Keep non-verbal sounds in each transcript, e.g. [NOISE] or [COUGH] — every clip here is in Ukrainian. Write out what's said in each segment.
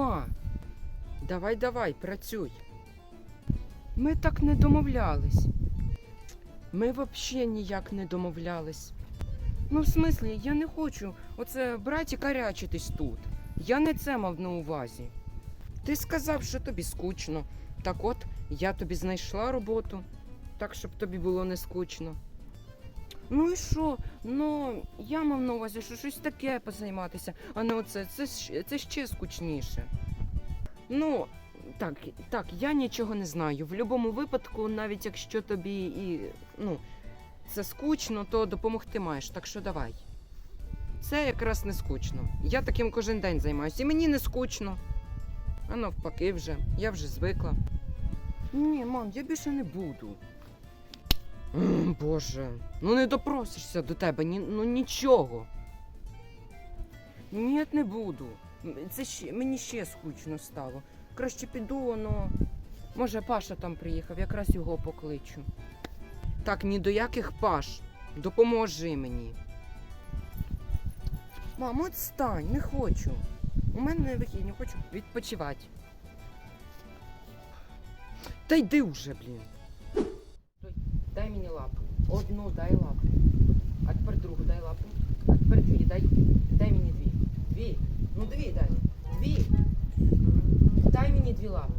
Ма, давай, давай, працюй. Ми так не домовлялись. Ми взагалі ніяк не домовлялись. Ну, в смислі, я не хочу оце брати карячитись тут. Я не це мав на увазі. Ти сказав, що тобі скучно. Так от, я тобі знайшла роботу, так, щоб тобі було не скучно. Ну і що? Ну, я мав на увазі, що щось таке позайматися, а не оце. Це, це ще скучніше. Ну, так, так, я нічого не знаю. В будь-якому випадку, навіть якщо тобі і ну, це скучно, то допомогти маєш, так що давай. Це якраз не скучно. Я таким кожен день займаюся, і мені не скучно. А навпаки вже, я вже звикла. Ні, мам, я більше не буду. Боже, ну не допросишся до тебе, ні, ну нічого. Ні, не буду. Це ще, мені ще скучно стало. Краще піду, ну. Може, Паша там приїхав, якраз його покличу. Так, ні до яких Паш. Допоможи мені. Мам, отстань, не хочу. У мене вихідні, хочу відпочивати. Та йди вже, блін. Дай мені лапу. Одну дай лапу. А тепер другу дай лапу. А тепер дві. Дай, дай мені дві. Дві. Ну дві дай. Дві. Дай мені дві лапи.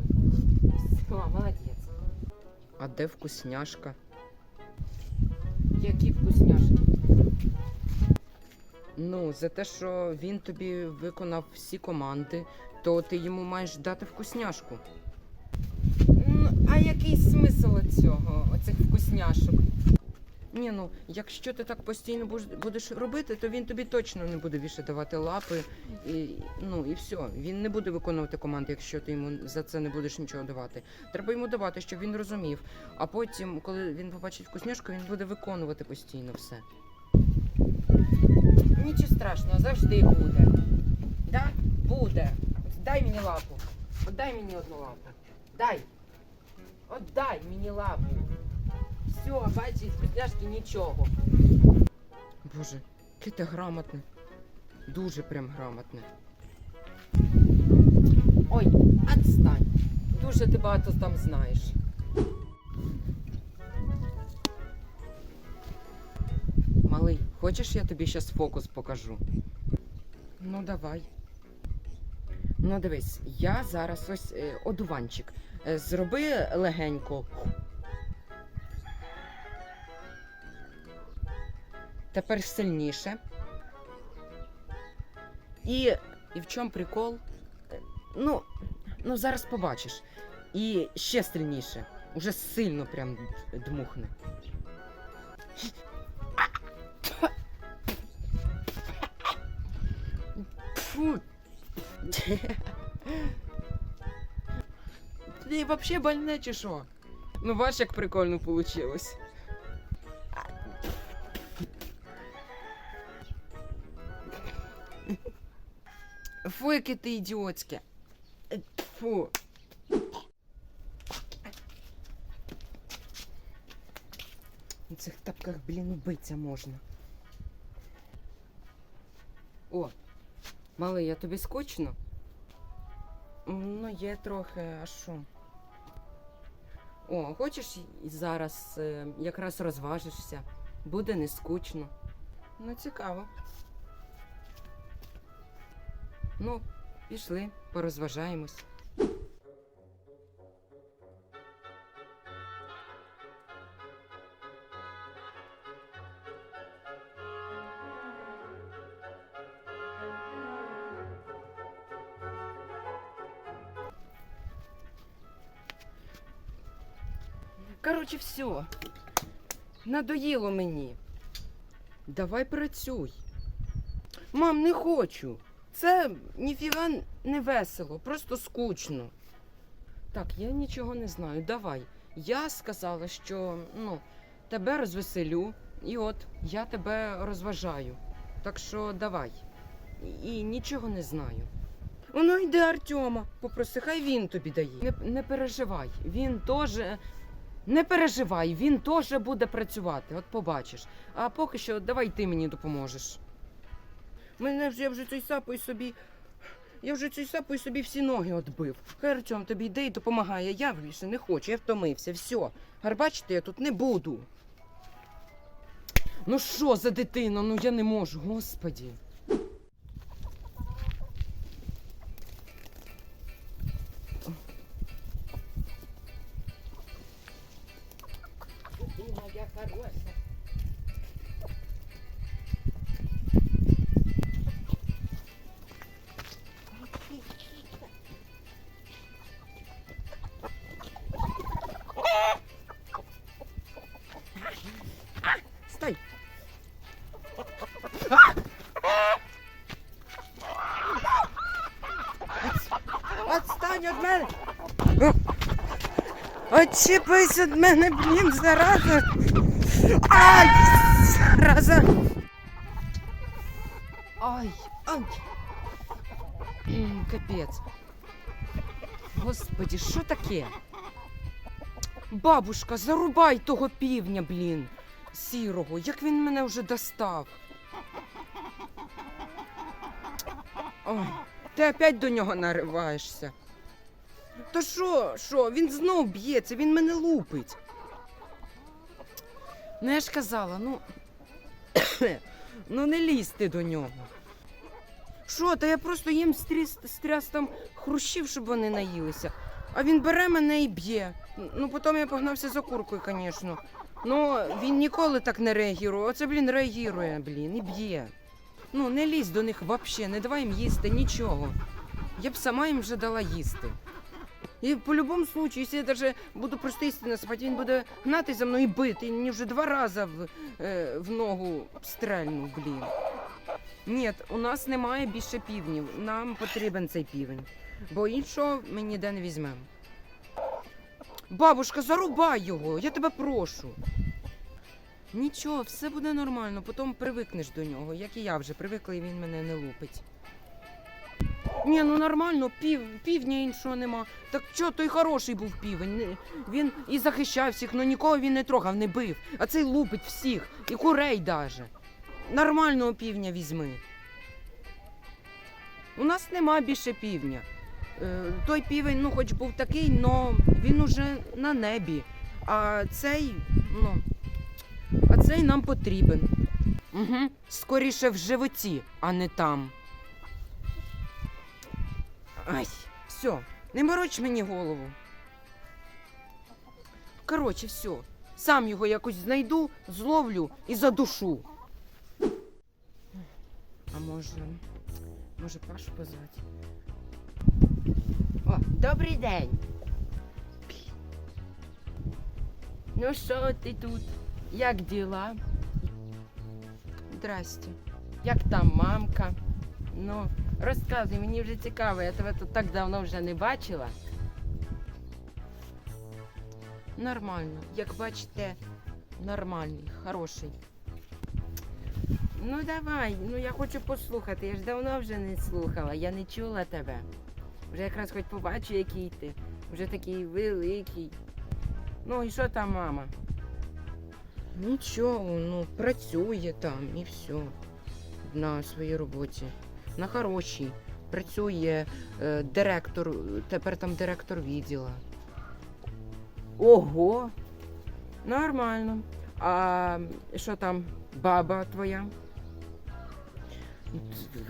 Все, молодець. А де вкусняшка? Які вкусняшки? Ну, за те, що він тобі виконав всі команди, то ти йому маєш дати вкусняшку. Який смисл цього, оцих вкусняшок? Ні, ну, якщо ти так постійно будеш, робити, то він тобі точно не буде більше давати лапи. І, ну і все. Він не буде виконувати команди, якщо ти йому за це не будеш нічого давати. Треба йому давати, щоб він розумів. А потім, коли він побачить вкусняшку, він буде виконувати постійно все. Нічого страшного, завжди буде. Да? Буде. Дай мені лапу. Отдай мені одну лапу. Дай. Отдай мені лапу. Все, бачиш, вкусняшки нічого. Боже, яке ти грамотне. Дуже прям грамотне. Ой, отстань. Дуже ти багато там знаєш. Малий, хочеш я тобі зараз фокус покажу? Ну, давай. Ну, дивись, я зараз ось е, одуванчик. Е, зроби легенько. Тепер сильніше. І, і в чому прикол? Е, Ну, ну зараз побачиш. І ще сильніше. Уже сильно прям дмухне. Фу. [LAUGHS] Ти вообще больне чи що? Ну бач, як прикольно получилось. Фу, яке ти ідіотське. Е, Фу. У цих тапках, блін, убиться можна. Малий, я тобі скучно? Ну, є трохи, а що? О, хочеш зараз е, якраз розважишся. Буде не скучно. Ну, цікаво. Ну, пішли, порозважаємось. Коротше, все. Надоїло мені. Давай працюй. Мам, не хочу. Це ніфіга не весело, просто скучно. Так, я нічого не знаю. Давай. Я сказала, що ну, тебе розвеселю, і от я тебе розважаю. Так що давай. І нічого не знаю. Воно йде Артема. Попроси, хай він тобі дає. Не, не переживай, він теж. Не переживай, він теж буде працювати, от побачиш. А поки що давай ти мені допоможеш. Мене вже я вже цей сапою собі Я вже цю сапою собі всі ноги отбив. Хай Артем тобі йде і допомагає. Я більше не хочу, я втомився. Все. Гарбачити я тут не буду. Ну що за дитина? Ну я не можу, господі. Дитина, я хороша. Стой! Отстань від мене! Отчіпись від мене, блін, зараза! Ай! Зараза! Ай! Ай! Капець. Господи, що таке? Бабушка, зарубай того півня, блін, сірого, як він мене вже достав. Ой, ти опять до нього нариваєшся. Та що, що, він знов б'ється, він мене лупить. Ну я ж казала, ну. [COUGHS] ну не лізьте до нього. Що, та я просто їм стріс, стряс там хрущів, щоб вони наїлися. А він бере мене і б'є. Ну, потім я погнався за куркою, звісно. Ну, він ніколи так не реагує. Оце, блін, реагує, блін, і б'є. Ну, не лізь до них взагалі, не давай їм їсти нічого. Я б сама їм вже дала їсти. І в будь-якому випадку, якщо я даже буду просто їсти насипати, він буде гнати за мною і бити. І мені вже два рази в, е, в ногу стрельнув, блін. Ні, у нас немає більше півнів. Нам потрібен цей півень. Бо іншого ми ніде не візьмемо. Бабушка, зарубай його, я тебе прошу. Нічого, все буде нормально, потім привикнеш до нього, як і я вже привикла, і він мене не лупить. Ні, ну нормально, пів, півня іншого нема. Так що той хороший був півень. Він і захищав всіх, але нікого він не трогав, не бив. А цей лупить всіх, і курей даже. Нормального півня візьми. У нас нема більше півня. Е, той півень, ну, хоч був такий, але він уже на небі. А цей, ну, а цей нам потрібен. Угу. Скоріше в животі, а не там. Ай, все, не мороч мені голову. Коротше, все. Сам його якось знайду, зловлю і задушу. А може, може Пашу позвати? О, добрий день. Ну що ти тут? Як діла? Здрасте. Як там мамка? Ну, розказуй, мені вже цікаво, я тебе тут так давно вже не бачила. Нормально. Як бачите, нормальний, хороший. Ну давай, ну я хочу послухати. Я ж давно вже не слухала, я не чула тебе. Вже якраз хоч побачу, який ти. Вже такий великий. Ну і що там, мама? Нічого, ну працює там і все. На своїй роботі. На хорошій. Працює е, директор, тепер там директор відділа. Ого! Нормально. А що там, баба твоя?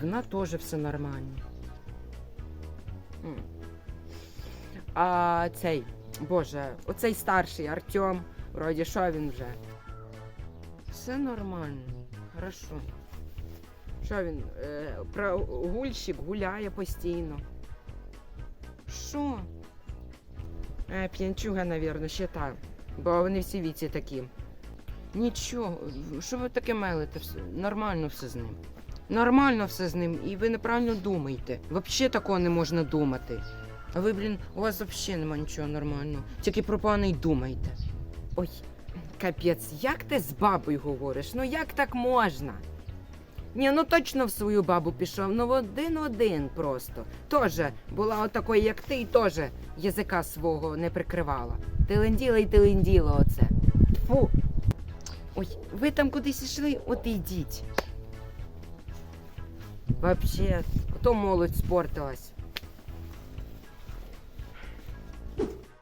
Вона теж все нормально. А цей, боже, оцей старший Артем, вроді що він вже? Все нормально, хорошо. Що він? Е, прогульщик гуляє постійно. Що? Е, п'янчуга, навірно, ще так. Бо вони всі віці такі. Нічого, що ви таке мелите? Нормально все з ним. Нормально все з ним, і ви неправильно думаєте. Взагалі такого не можна думати. А ви, блін, у вас взагалі нема нічого нормального. Тільки про пане й думаєте. Ой, капець, як ти з бабою говориш? Ну як так можна? Ні, ну точно в свою бабу пішов, ну один-один просто. Тоже була отакою, як ти, і теж язика свого не прикривала. Теленділа і теленділа оце. Фу. Ой, ви там кудись йшли, от йдіть. Вообще, то молодь спортилась.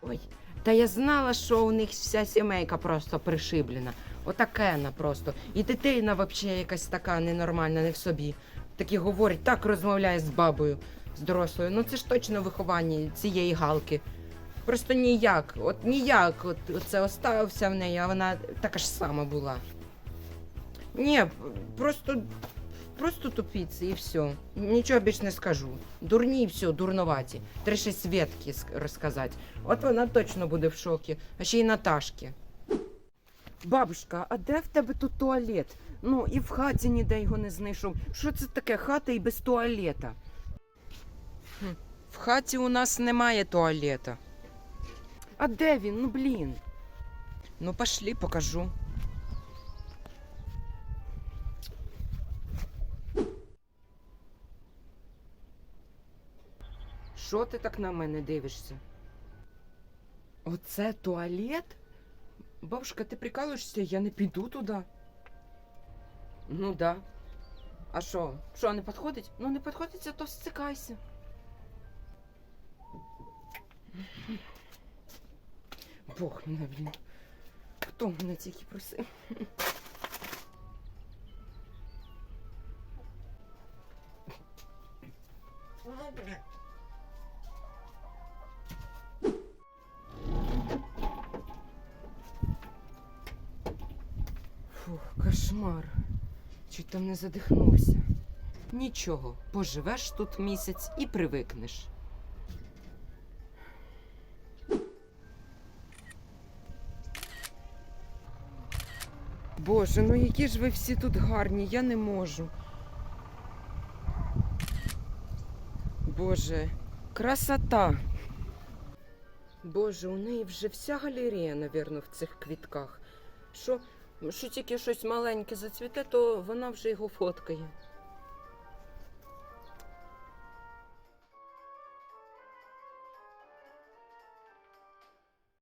Ой, та я знала, що у них вся сімейка просто пришиблена. Отакена просто. І дитина взагалі якась така ненормальна, не в собі. Такі говорить, так розмовляє з бабою, з дорослою. Ну це ж точно виховання цієї галки. Просто ніяк, от ніяк, от це оставився в неї, а вона така ж сама була. Ні, просто, просто тупіці і все. Нічого більш не скажу. Дурні і все, дурноваті. Треба ще Свєтки розказати. От вона точно буде в шокі. А ще й Наташки. Бабушка, а де в тебе тут туалет? Ну, і в хаті ніде його не знайшов. Що це таке хата і без туалета? Хм, В хаті у нас немає туалета. А де він? Ну блін. Ну, пошли, покажу. Що ти так на мене дивишся? Оце туалет? Бабушка, ти прикалуєшся, я не піду туди. Ну да. А що? Що, не підходить? Ну не підходить, то стикайся. Бог мене, блін. Хто мене тільки просив? Кошмар. Чуть там не задихнувся. Нічого, поживеш тут місяць і привикнеш. Боже, ну які ж ви всі тут гарні, я не можу. Боже, красота. Боже, у неї вже вся галерея, навірно, в цих квітках. Що, що тільки щось маленьке зацвіте, то вона вже його фоткає.